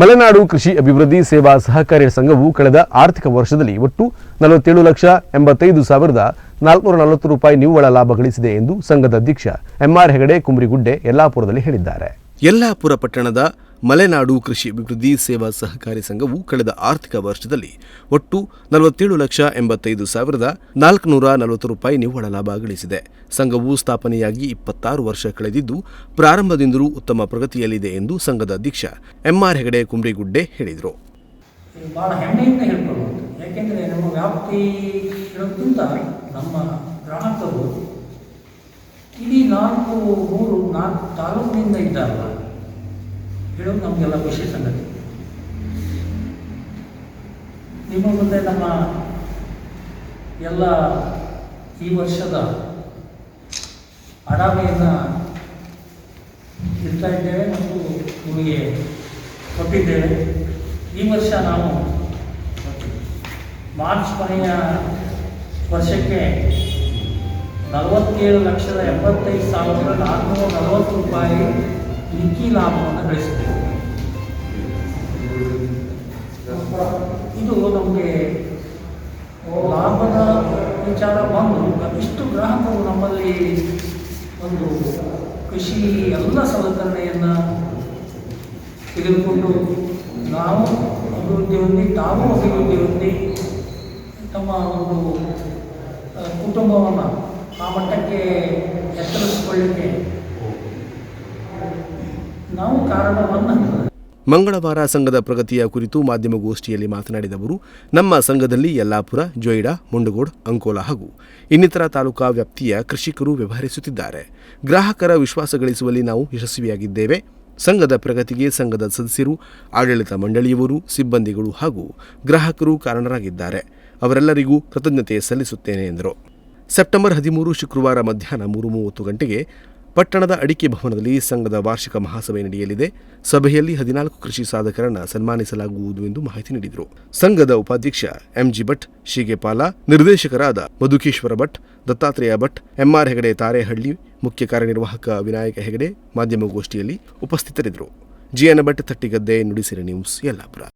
ಮಲೆನಾಡು ಕೃಷಿ ಅಭಿವೃದ್ಧಿ ಸೇವಾ ಸಹಕಾರಿ ಸಂಘವು ಕಳೆದ ಆರ್ಥಿಕ ವರ್ಷದಲ್ಲಿ ಒಟ್ಟು ನಲವತ್ತೇಳು ಲಕ್ಷ ಎಂಬತ್ತೈದು ಸಾವಿರದ ನಾಲ್ಕುನೂರ ನಲವತ್ತು ರೂಪಾಯಿ ನಿವ್ವಳ ಲಾಭ ಗಳಿಸಿದೆ ಎಂದು ಸಂಘದ ಅಧ್ಯಕ್ಷ ಎಂಆರ್ ಹೆಗಡೆ ಕುಮ್ರಿಗುಡ್ಡೆ ಯಲ್ಲಾಪುರದಲ್ಲಿ ಹೇಳಿದ್ದಾರೆ. ಯಲ್ಲಾಪುರ ಪಟ್ಟಣದ ಮಲೆನಾಡು ಕೃಷಿ ಅಭಿವೃದ್ಧಿ ಸೇವಾ ಸಹಕಾರಿ ಸಂಘವು ಕಳೆದ ಆರ್ಥಿಕ ವರ್ಷದಲ್ಲಿ ಒಟ್ಟು ನಲವತ್ತೇಳು ಲಕ್ಷ ಎಂಬತ್ತೈದು ಸಾವಿರದ ನಾಲ್ಕುನೂರ ನಲವತ್ತು ರೂಪಾಯಿ ನಿವ್ವಳ ಲಾಭ ಗಳಿಸಿದೆ. ಸಂಘವು ಸ್ಥಾಪನೆಯಾಗಿ ಇಪ್ಪತ್ತಾರು ವರ್ಷ ಕಳೆದಿದ್ದು ಪ್ರಾರಂಭದಿಂದಲೂ ಉತ್ತಮ ಪ್ರಗತಿಯಲ್ಲಿದೆ ಎಂದು ಸಂಘದ ಅಧ್ಯಕ್ಷ ಎಂಆರ್ ಹೆಗಡೆ ಕುಂಬ್ರಿಗುಡ್ಡೆ ಹೇಳಿದರು. ಇಡೀ ನಾಲ್ಕು, ಮೂರು, ನಾಲ್ಕು ತಾಲೂಕಿನಿಂದ ಇದ್ದಾರಲ್ಲ. ಹೇಳೋದು ನಮಗೆಲ್ಲ ಖುಷಿ ಸಂಗತಿ. ನಿಮ್ಮ ಮುಂದೆ ನಮ್ಮ ಎಲ್ಲ ಈ ವರ್ಷದ ಅಡಾಮೆಯನ್ನು ಇಡ್ತಾ ಇದ್ದೇವೆ ಮತ್ತು ನಿಮಗೆ ಕೊಟ್ಟಿದ್ದೇವೆ. ಈ ವರ್ಷ ನಾವು ಮಾರ್ಚ್ ಕೊನೆಯ ವರ್ಷಕ್ಕೆ ನಲವತ್ತೇಳು ಲಕ್ಷದ ಎಂಬತ್ತೈದು ಸಾವಿರದ ನಾಲ್ಕುನೂರ ನಲವತ್ತು ರೂಪಾಯಿ ಮಿಕ್ಕಿ ಲಾಭವನ್ನು ಗಳಿಸಬೇಕು ಇದು ನಮಗೆ ಲಾಭದ ವಿಚಾರ ಬಂದು ಇಷ್ಟು ಗ್ರಾಹಕರು ನಮ್ಮಲ್ಲಿ ಒಂದು ಕೃಷಿ ಎಲ್ಲ ಸಲಕರಣೆಯನ್ನು ತೆಗೆದುಕೊಂಡು ನಾವು ಅಭಿವೃದ್ಧಿ ಹೊಂದಿ, ತಾವು ಅಭಿವೃದ್ಧಿ ಹೊಂದಿ ತಮ್ಮ ಒಂದು ಕುಟುಂಬವನ್ನು ಆ ಮಟ್ಟಕ್ಕೆ ಎತ್ತರಿಸಿಕೊಳ್ಳಿಕ್ಕೆ ನಾವು ಕಾರಣವನ್ನು ಮಂಗಳವಾರ ಸಂಘದ ಪ್ರಗತಿಯ ಕುರಿತು ಮಾಧ್ಯಮಗೋಷ್ಠಿಯಲ್ಲಿ ಮಾತನಾಡಿದ ಅವರು, ನಮ್ಮ ಸಂಘದಲ್ಲಿ ಯಲ್ಲಾಪುರ, ಜೊಯ್ಡಾ, ಮುಂಡಗೋಡ್, ಅಂಕೋಲಾ ಹಾಗೂ ಇನ್ನಿತರ ತಾಲೂಕಾ ವ್ಯಾಪ್ತಿಯ ಕೃಷಿಕರು ವ್ಯವಹರಿಸುತ್ತಿದ್ದಾರೆ. ಗ್ರಾಹಕರ ವಿಶ್ವಾಸ ಗಳಿಸುವಲ್ಲಿ ನಾವು ಯಶಸ್ವಿಯಾಗಿದ್ದೇವೆ. ಸಂಘದ ಪ್ರಗತಿಗೆ ಸಂಘದ ಸದಸ್ಯರು, ಆಡಳಿತ ಮಂಡಳಿಯವರು, ಸಿಬ್ಬಂದಿಗಳು ಹಾಗೂ ಗ್ರಾಹಕರು ಕಾರಣರಾಗಿದ್ದಾರೆ. ಅವರೆಲ್ಲರಿಗೂ ಕೃತಜ್ಞತೆ ಸಲ್ಲಿಸುತ್ತೇನೆ ಎಂದರು. ಸೆಪ್ಟೆಂಬರ್ ಹದಿಮೂರು ಶುಕ್ರವಾರ ಮಧ್ಯಾಹ್ನ ಮೂರು ಮೂವತ್ತು ಗಂಟೆಗೆ ಪಟ್ಟಣದ ಅಡಿಕೆ ಭವನದಲ್ಲಿ ಸಂಘದ ವಾರ್ಷಿಕ ಮಹಾಸಭೆ ನಡೆಯಲಿದೆ. ಸಭೆಯಲ್ಲಿ ಹದಿನಾಲ್ಕು ಕೃಷಿ ಸಾಧಕರನ್ನು ಸನ್ಮಾನಿಸಲಾಗುವುದು ಎಂದು ಮಾಹಿತಿ ನೀಡಿದರು. ಸಂಘದ ಉಪಾಧ್ಯಕ್ಷ ಎಂಜಿ ಭಟ್, ಶೀಗೆಪಾಲ, ನಿರ್ದೇಶಕರಾದ ಮಧುಕೇಶ್ವರ ಭಟ್, ದತ್ತಾತ್ರೇಯ ಭಟ್, ಎಂಆರ್ ಹೆಗಡೆ ತಾರೇಹಳ್ಳಿ, ಮುಖ್ಯ ಕಾರ್ಯನಿರ್ವಾಹಕ ವಿನಾಯಕ ಹೆಗಡೆ ಮಾಧ್ಯಮಗೋಷ್ಠಿಯಲ್ಲಿ ಉಪಸ್ಥಿತರಿದ್ದರು. G N Bhat Tattigadde Nudisiri news Yellapur.